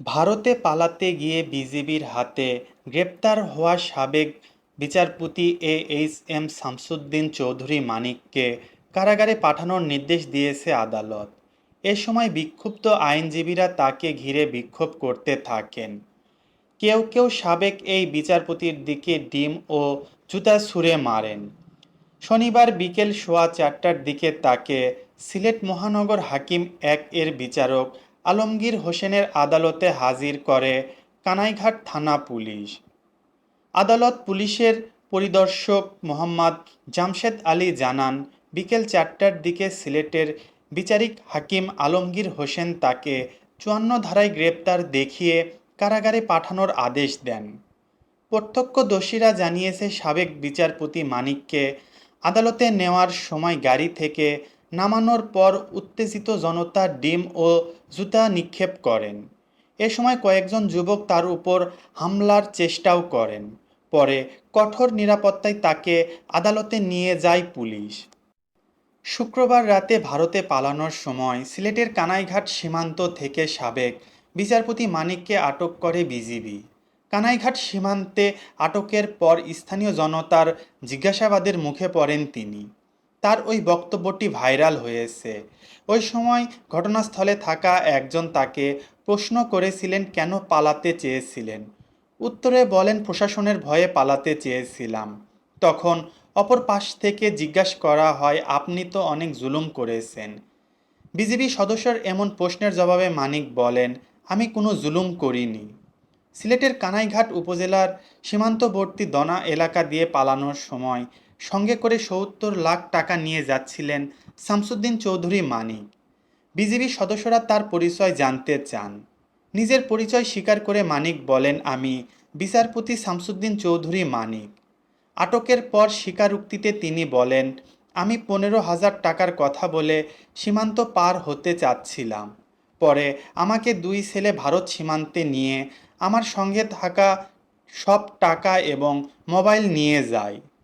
ভারতে পালাতে গিয়ে বিজিবির হাতে গ্রেপ্তার হওয়া সাবেক বিচারপতি A H M Shamsuddin Chowdhury মানিককে কারাগারে পাঠানোর নির্দেশ দিয়েছে আদালত। এ সময় বিক্ষুব্ধ আইনজীবীরা তাকে ঘিরে বিক্ষোভ করতে থাকেন। কেউ কেউ সাবেক এই বিচারপতির দিকে ডিম ও জুতা ছুঁড়ে মারেন। শনিবার বিকেল সোয়া চারটার দিকে তাকে সিলেট মহানগর হাকিম এক এর বিচারক আলমগীর হোসেনের আদালতে হাজির করে কানাইঘাট থানা পুলিশ। আদালত পুলিশের পরিদর্শক মোহাম্মদ জামশেদ আলী জানান, বিকেল চারটার দিকে সিলেটের বিচারিক হাকিম আলমগীর হোসেন তাকে চুয়ান্ন ধারায় গ্রেপ্তার দেখিয়ে কারাগারে পাঠানোর আদেশ দেন। প্রত্যক্ষদর্শীরা জানিয়েছে, সাবেক বিচারপতি মানিককে আদালতে নেওয়ার সময় গাড়ি থেকে নামানোর পর উত্তেজিত জনতা ডিম ও জুতা নিক্ষেপ করেন। এ সময় কয়েকজন যুবক তার উপর হামলার চেষ্টাও করেন। পরে কঠোর নিরাপত্তায় তাকে আদালতে নিয়ে যায় পুলিশ। শুক্রবার রাতে ভারতে পালানোর সময় সিলেটের কানাইঘাট সীমান্ত থেকে সাবেক বিচারপতি মানিককে আটক করে বিজিবি। কানাইঘাট সীমান্তে আটকের পর স্থানীয় জনতার জিজ্ঞাসাবাদের মুখে পড়েন তিনি। তার ওই বক্তব্যটি ভাইরাল হয়েছে। ওই সময় ঘটনাস্থলে থাকা একজন তাকে প্রশ্ন করেছিলেন, কেন পালাতে চেয়েছিলেন? উত্তরে বলেন, প্রশাসনের ভয়ে পালাতে চেয়েছিলাম। তখন অপর পাশ থেকে জিজ্ঞাসা করা হয়, আপনি তো অনেক জুলুম করেছেন। বিজিবি সদস্যর এমন প্রশ্নের জবাবে মানিক বলেন, আমি কোনো জুলুম করিনি। সিলেটের কানাইঘাট উপজেলার সীমান্তবর্তী দনা এলাকা দিয়ে পালানোর সময় সঙ্গে করে সত্তর লাখ টাকা নিয়ে যাচ্ছিলেন শামসুদ্দিন চৌধুরী মানিক। বিজিবি সদস্যরা তার পরিচয় জানতে চান। নিজের পরিচয় স্বীকার করে মানিক বলেন, আমি বিচারপতি শামসুদ্দিন চৌধুরী মানিক। আটকের পর স্বীকারোক্তিতে তিনি বলেন, আমি পনেরো হাজার টাকার কথা বলে সীমান্ত পার হতে চাচ্ছিলাম। পরে আমাকে দুই ছেলে ভারত সীমান্তে নিয়ে আমার সঙ্গে থাকা সব টাকা এবং মোবাইল নিয়ে যায়।